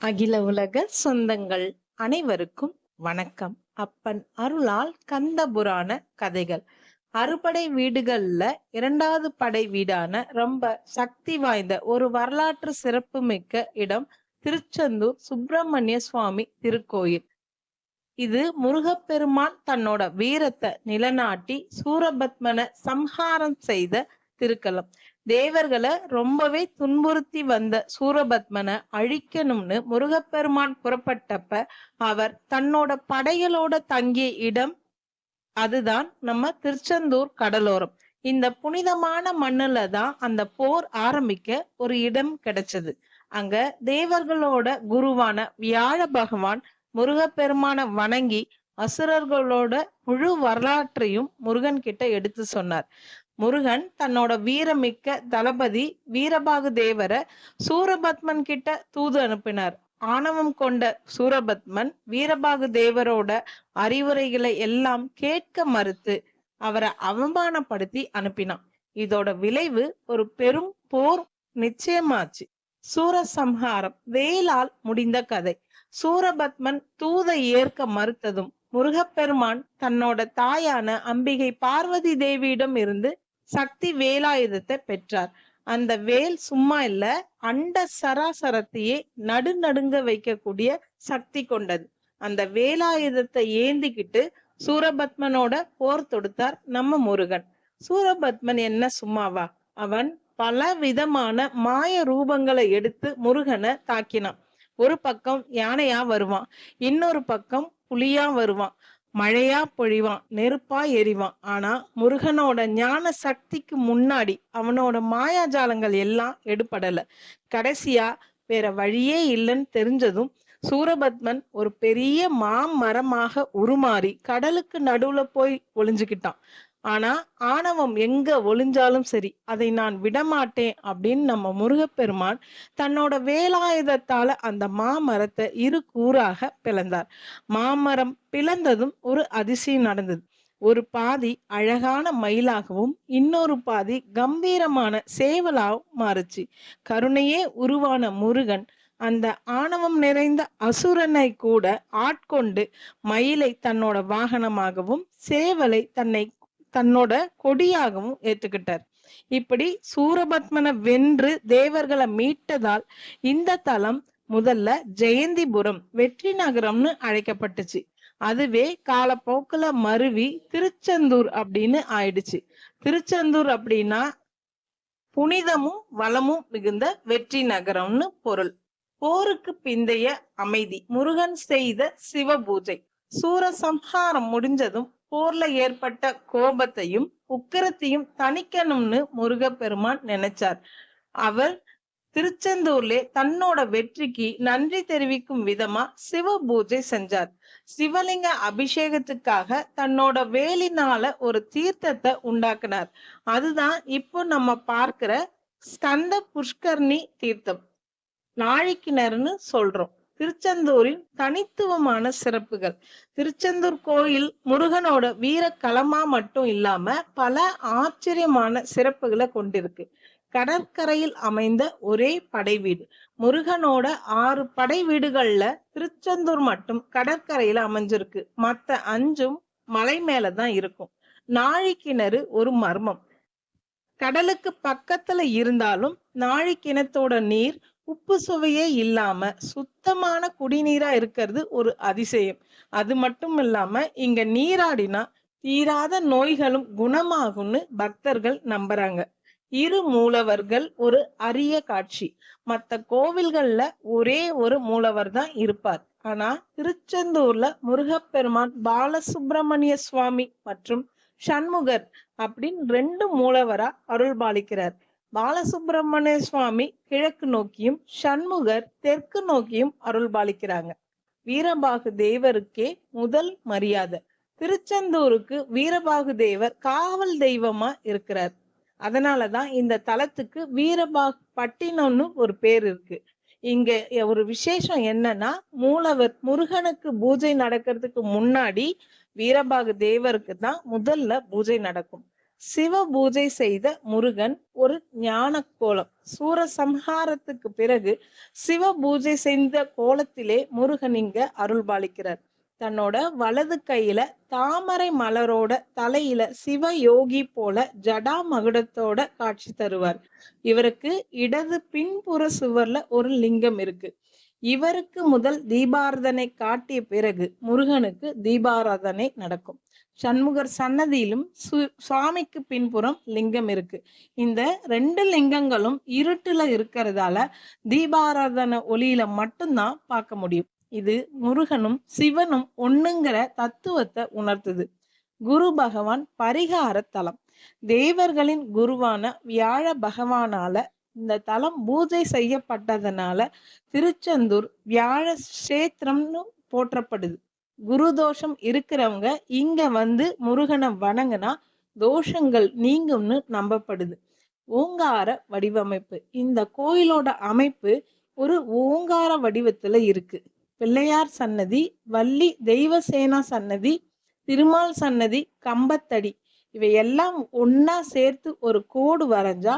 அகில உலக சொந்தங்கள் அனைவருக்கும் வணக்கம். அப்பன் அருளால் கந்த புராண கதைகள். அறுபடை வீடுகள்ல இரண்டாவது படை வீடான ரொம்ப சக்தி வாய்ந்த ஒரு வரலாற்று சிறப்புமிக்க இடம் திருச்செந்தூர் சுப்பிரமணிய சுவாமி திருக்கோயில். இது முருகப்பெருமான் தன்னோட வீரத்தை நிலநாட்டி சூரபத்மனை சம்ஹாரம் செய்த திருக்கலம். தேவர்களை ரொம்பவே துன்புறுத்தி வந்த சூரபத்மனை அழிக்கணும்னு முருகப்பெருமான் புறப்பட்டப்ப அவர் தன்னோட படைகளோட தங்கிய இடம் அதுதான் நம்ம திருச்செந்தூர் கடலோரம். இந்த புனிதமான மண்ணுல தான் அந்த போர் ஆரம்பிக்க ஒரு இடம் கிடைச்சது. அங்க தேவர்களோட குருவான வியாழ பகவான் முருகப்பெருமான வணங்கி அசுரர்களோட முழு வரலாற்றையும் முருகன் கிட்ட எடுத்து சொன்னார். முருகன் தன்னோட வீரமிக்க தளபதி வீரபாகு தேவர சூரபத்மன் கிட்ட தூது அனுப்பினார். ஆணவம் கொண்ட சூரபத்மன் வீரபாகு தேவரோட அறிவுரைகளை எல்லாம் கேட்க மறுத்து அவரை அவமானப்படுத்தி அனுப்பினான். இதோட விளைவு ஒரு பெரும் போர் நிச்சயமாச்சு. சூரசம்ஹாரம் வேலால் முடிந்த கதை. சூரபத்மன் தூதை ஏற்க மறுத்ததும் முருகப்பெருமான் தன்னோட தாயான அம்பிகை பார்வதி தேவியிடம் இருந்து சக்தி வேலாயுதத்தை பெற்றார். அந்த வேல் சும்மா இல்ல அண்ட சராசரத்தையே நடுநடுங்க வைக்கக்கூடிய சக்தி கொண்டது. அந்த வேலாயுதத்தை ஏந்திக்கிட்டு சூரபத்மனோட போர் தொடுத்தார் நம்ம முருகன். சூரபத்மன் என்ன சும்மாவா? அவன் பல விதமான மாய ரூபங்களை எடுத்து முருகனை தாக்கினான். ஒரு பக்கம் யானையா வருவான் இன்னொரு பக்கம் புலியா வருவான். மழையா பொழிவான் நெருப்பா எரிவான். ஆனா முருகனோட ஞான சக்திக்கு முன்னாடி அவனோட மாயாஜாலங்கள் எல்லாம் எடுபடல. கடைசியா வேற வழியே இல்லைன்னு தெரிஞ்சதும் சூரபத்மன் ஒரு பெரிய மாமரமாக உருமாறி கடலுக்கு நடுவுல போய் ஒளிஞ்சுக்கிட்டான். ஆனா ஆணவம் எங்க ஒளிஞ்சாலும் சரி அதை நான் விடமாட்டேன் அப்படின்னு நம்ம முருகப்பெருமான் தன்னோட வேலாயுதத்தால அந்த மாமரத்தை இரு கூறாக பிளந்தார். மாமரம் பிளந்ததும் ஒரு அதிசயம் நடந்தது. ஒரு பாதி அழகான மயிலாகவும் இன்னொரு பாதி கம்பீரமான சேவலாகவும் மாறுச்சு. கருணையே உருவான முருகன் அந்த ஆணவம் நிறைந்த அசுரனை கூட ஆட்கொண்டு மயிலை தன்னோட வாகனமாகவும் சேவலை தன்னை தன்னோட கொடியாகவும் ஏத்துக்கிட்டார். இப்படி சூரபத்மனை வென்று தேவர்களை மீட்டதால் இந்த தலம் முதல்ல ஜெயந்திபுரம் வெற்றி நகரம்னு அழைக்கப்பட்டுச்சு. அதுவே காலப்போக்குல மருவி திருச்செந்தூர் அப்படின்னு ஆயிடுச்சு. திருச்செந்தூர் அப்படின்னா புனிதமும் வளமும் மிகுந்த வெற்றி நகரம்னு பொருள். போருக்கு பிந்தைய அமைதி முருகன் செய்த சிவ பூஜை சூரசம்ஹாரம் முடிஞ்சதும் போர்ல ஏற்பட்ட கோபத்தையும் உக்கிரத்தையும் தணிக்கணும்னு முருகப்பெருமான் நினைச்சார். அவர் திருச்செந்தூர்ல தன்னோட வெற்றிக்கு நன்றி தெரிவிக்கும் விதமா சிவ பூஜை செஞ்சார். சிவலிங்க அபிஷேகத்துக்காக தன்னோட வேலினால ஒரு தீர்த்தத்தை உண்டாக்குனார். அதுதான் இப்போ நம்ம பார்க்கிற ஸ்கந்த புஷ்கர்ணி தீர்த்தம். நாழிக்கிணறுன்னு சொல்றோம். திருச்செந்தூரின் தனித்துவமான சிறப்புகள். திருச்செந்தூர் கோயில் முருகனோட வீர களமா மட்டும் இல்லாம பல ஆச்சரியமான சிறப்புகளை கொண்டிருக்கு. கடற்கரையில் அமைந்த ஒரே படை வீடு. முருகனோட ஆறு படை வீடுகள்ல திருச்செந்தூர் மட்டும் கடற்கரையில அமைஞ்சிருக்கு. மத்த அஞ்சும் மலை மேலதான் இருக்கும். நாழிக்கிணறு ஒரு மர்மம். கடலுக்கு பக்கத்துல இருந்தாலும் நாழிக்கிணத்தோட நீர் உப்பு சுவையே இல்லாம சுத்தமான குடிநீரா இருக்கிறது ஒரு அதிசயம். அது மட்டும் இல்லாம இங்க நீராடினா தீராத நோய்களும் குணமாகும்னு பக்தர்கள் நம்புறாங்க. இரு மூலவர்கள் ஒரு அரிய காட்சி. மத்த கோவில்கள்ல ஒரே ஒரு மூலவர் தான் இருப்பார். ஆனா திருச்செந்தூர்ல முருகப்பெருமான் பாலசுப்பிரமணிய சுவாமி மற்றும் சண்முகர் அப்படின்னு ரெண்டு மூலவரா அருள் பாலிக்கிறார் பாலசுப்பிரமணிய சுவாமி கிழக்கு நோக்கியும் சண்முகர் தெற்கு நோக்கியும் அருள் பாலிக்கிறாங்க. வீரபாகு தேவருக்கே முதல் மரியாதை. திருச்செந்தூருக்கு வீரபாகு தேவர் காவல் தெய்வமா இருக்கிறார். அதனாலதான் இந்த தலத்துக்கு வீரபாகு பட்டினம்னு ஒரு பேர் இருக்கு. இங்க ஒரு விசேஷம் என்னன்னா மூலவர் முருகனுக்கு பூஜை நடக்கிறதுக்கு முன்னாடி வீரபாகு தேவருக்கு தான் முதல்ல பூஜை நடக்கும். சிவ பூஜை செய்த முருகன் ஒரு ஞான கோலம் சூரசம்ஹாரத்துக்கு பிறகு சிவ பூஜை செய்த கோலத்திலே முருகன் இங்க அருள்பாலிக்கிறார். தன்னோட வலது கையில தாமரை மலரோட தலையில சிவ யோகி போல ஜடா மகுடத்தோட காட்சி தருவார். இவருக்கு இடது பின்புற சுவர்ல ஒரு லிங்கம் இருக்கு. இவருக்கு முதல் தீபாராதனை காட்டிய பிறகு முருகனுக்கு தீபாராதனை நடக்கும். சண்முகர் சன்னதியிலும் சு- சுவாமிக்கு பின்புறம் லிங்கம் இருக்கு. இந்த ரெண்டு லிங்கங்களும் இருட்டுல இருக்கிறதால தீபாராதன ஒளியில மட்டும்தான் பார்க்க முடியும். இது முருகனும் சிவனும் ஒண்ணுங்கிற தத்துவத்தை உணர்த்துது. குரு பகவான் பரிகார தலம் தேவர்களின் குருவான வியாழ பகவானால இந்த தலம் பூஜை செய்யப்பட்டதனால திருச்செந்தூர் வியாழ கஷேத்திரம்னு போற்றப்படுது. குரு தோஷம் இருக்கிறவங்க இங்க வந்து முருகனை வணங்குனா தோஷங்கள் நீங்கும்னு நம்பப்படுது. ஓங்கார வடிவமைப்பு. இந்த கோயிலோட அமைப்பு ஒரு ஓங்கார வடிவத்துல இருக்கு. பிள்ளையார் சன்னதி வள்ளி தெய்வசேனா சன்னதி திருமால் சன்னதி கம்பத்தடி இவையெல்லாம் ஒன்னா சேர்த்து ஒரு கோடு வரைஞ்சா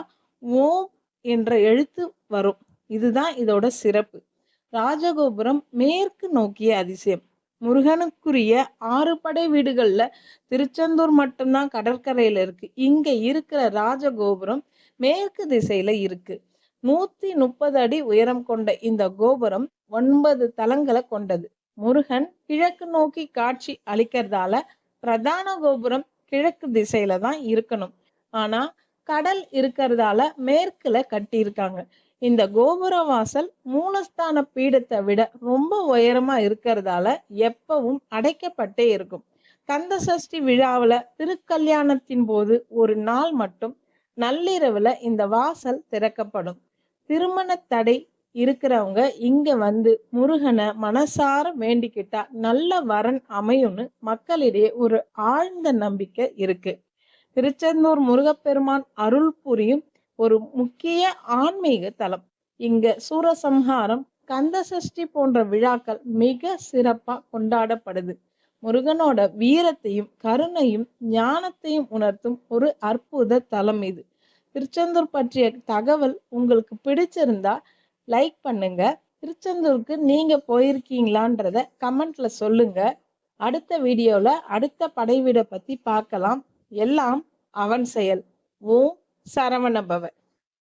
ஓம் என்ற எழுத்து வரும். இதுதான் இதோட சிறப்பு. ராஜகோபுரம் மேற்கு நோக்கிய அதிசயம். முருகனுக்குரிய ஆறு படை வீடுகள்ல திருச்செந்தூர் மட்டும்தான் கடற்கரையில இருக்கு. இங்க இருக்கிற ராஜகோபுரம் மேற்கு திசையில இருக்கு. நூத்தி முப்பது அடி உயரம் கொண்ட இந்த கோபுரம் ஒன்பது தலங்களை கொண்டது. முருகன் கிழக்கு நோக்கி காட்சி அளிக்கிறதால பிரதான கோபுரம் கிழக்கு திசையில தான் இருக்கணும். ஆனா கடல் இருக்கிறதால மேற்குல கட்டியிருக்காங்க. இந்த கோபுர வாசல் மூலஸ்தான பீடத்தை விட ரொம்ப உயரமா இருக்கிறதால எப்பவும் அடைக்கப்பட்டே இருக்கும். கந்த சஷ்டி விழாவில் திருக்கல்யாணத்தின் போது ஒரு நாள் மட்டும் நள்ளிரவுல இந்த வாசல் திறக்கப்படும். திருமண தடை இருக்கிறவங்க இங்க வந்து முருகனை மனசார வேண்டிக்கிட்டா நல்ல வரன் அமையும்னு மக்களிடையே ஒரு ஆழ்ந்த நம்பிக்கை இருக்கு. திருச்செந்தூர் முருகப்பெருமான் அருள் புரியும் ஒரு முக்கிய ஆன்மீக தலம். இங்க சூரசம்ஹாரம் கந்த சஷ்டி போன்ற விழாக்கள் மிக சிறப்பா கொண்டாடப்படுது. முருகனோட வீரத்தையும் கருணையும் ஞானத்தையும் உணர்த்தும் ஒரு அற்புத தலம் இது. திருச்செந்தூர் பற்றிய தகவல் உங்களுக்கு பிடிச்சிருந்தா லைக் பண்ணுங்க. திருச்செந்தூருக்கு நீங்க போயிருக்கீங்களான்றத கமெண்ட்ல சொல்லுங்க. அடுத்த வீடியோல அடுத்த படைவீடை பத்தி பார்க்கலாம். எல்லாம் அவன் செயல். ஓ சரவணபவ.